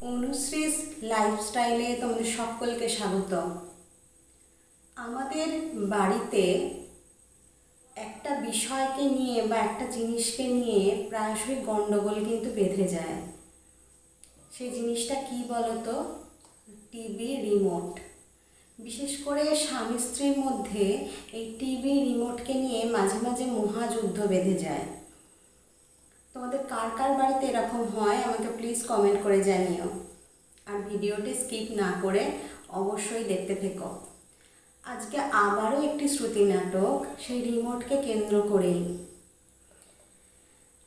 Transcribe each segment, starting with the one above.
অনুশ্রীস লাইফস্টাইলে তোমাদের সকলকে স্বাগত আমাদের বাড়িতে একটা বিষয়কে নিয়ে বা একটা জিনিসকে নিয়ে প্রায়শই গণ্ডগোল কিন্তু বেঁধে যায়। সেই জিনিসটা কি বলতো? TV remote. বিশেষ করে স্বামী স্ত্রীর মধ্যে এই টিভি রিমোটকে নিয়ে মাঝে মাঝে মহাযুদ্ধ বেঁধে যায়। তোমাদের কার কার বাড়িতে এরকম হয় আমাকে প্লিজ কমেন্ট করে জানিও। আর ভিডিওটি স্কিপ না করে অবশ্যই দেখতে থেকো। আজকে আবারও একটি শ্রুতি নাটক, সেই রিমোটকে কেন্দ্র করেই।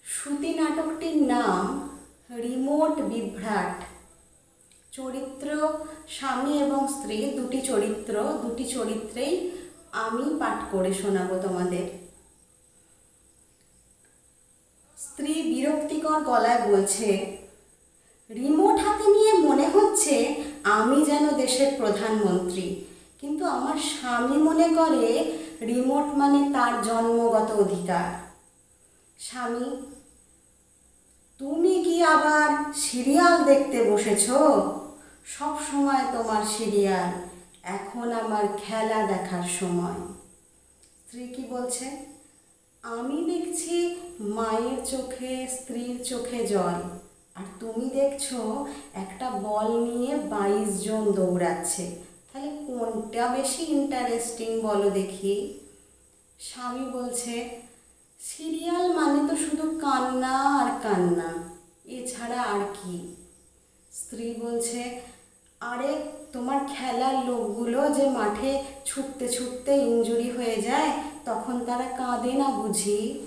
শ্রুতি নাটকটির নাম রিমোট বিভ্রাট। চরিত্র স্বামী এবং স্ত্রী, দুটি চরিত্র, দুটি চরিত্রেই আমি পাঠ করে শোনাবো তোমাদের। স্ত্রী বিরক্তিকর গলায় বলছে, রিমোট হাতে নিয়ে মনে হচ্ছে আমি যেন দেশের প্রধানমন্ত্রী, কিন্তু আমার স্বামী মনে করে রিমোট মানে তার জন্মগত অধিকার। স্বামী, তুমি কি আবার সিরিয়াল দেখতে বসেছো? সব সময় তোমার সিরিয়াল, এখন আমার খেলা দেখার সময়। স্ত্রী কি বলছে? আমি দেখছি মায়ের চোখে, স্ত্রীর চোখে জল। আর তুমি দেখছ একটা বল নিয়ে বাইশ জন দৌড়াচ্ছে। তাহলে কোনটা বেশি ইন্টারেস্টিং বলো দেখি? স্বামী বলছে সিরিয়াল মানে তো শুধু কান্না আর কান্না, এছাড়া আর কি? স্ত্রী বলছে, আরে, তোমার খেলার লোকগুলো যে মাঠে ছুটতে ছুটতে ইঞ্জুরি হয়ে যায় তখন তারা কাঁদে না বুঝি।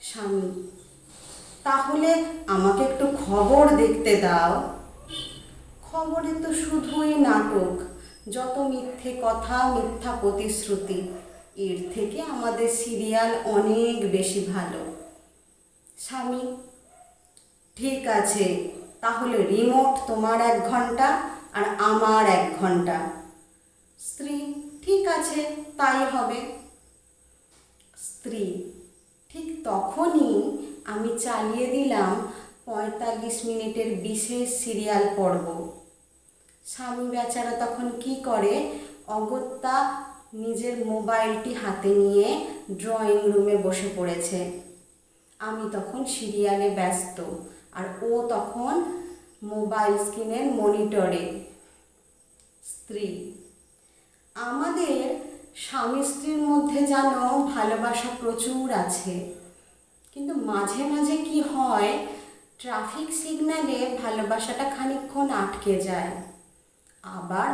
স্বামী, তাহলে আমাকে একটু খবর দেখতে দাও। খবরে তো শুধুই নাটক, যত মিথ্যে কথা, মিথ্যা প্রতিশ্রুতি, এর থেকে আমাদের সিরিয়াল অনেক বেশি ভালো। স্বামী, ঠিক আছে, তাহলে রিমোট তোমার এক ঘণ্টা আর আমার এক ঘণ্টা। স্ত্রী, ঠিক আছে, তাই হবে। স্ত্রী। ঠিক তখনই আমি চালিয়ে দিলাম পঁয়তাল্লিশ মিনিটের বিশেষ সিরিয়াল পর্ব। স্বামী বেচারা তখন কি করে? অগত্যা নিজের মোবাইলটি হাতে নিয়ে ড্রয়িং রুমে বসে পড়েছে। আমি তখন সিরিয়ালে ব্যস্ত আর ও তখন মোবাইল স্ক্রিনের মনিটরে। স্ত্রী স্বামী স্ত্রীর মধ্যে যেন ভালোবাসা প্রচুর আছে। কিন্তু মাঝে মাঝে কি হয় ট্রাফিক সিগন্যালে ভালোবাসাটা খানিকক্ষণ আটকে যায়। আবার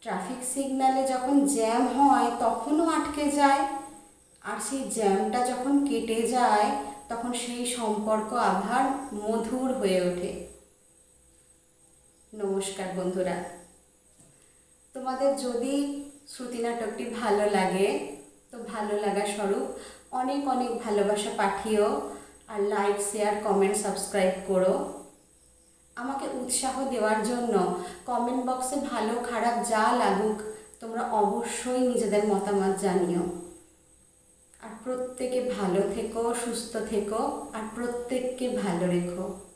ট্রাফিক সিগন্যালে যখন জ্যাম হয়, তখনও আটকে যায়। আর সেই জ্যামটা যখন কেটে যায়, তখন সেই সম্পর্ক আবার মধুর হয়ে ওঠে। নমস্কার বন্ধুরা। তোমাদের যদি শ্রুতি নাটকটি ভালো লাগে। তো ভালো লাগা স্বরূপ। অনেক অনেক ভালোবাসা পাঠিও আর লাইক শেয়ার কমেন্ট সাবস্ক্রাইব করো। আমাকে উৎসাহ দেওয়ার জন্য কমেন্ট বক্সে ভালো, খারাপ যা লাগুক, তোমরা অবশ্যই নিজেদের মতামত জানিও। আর প্রত্যেকে ভালো থেকো, সুস্থ থেকো, আর প্রত্যেককে ভালো রেখো।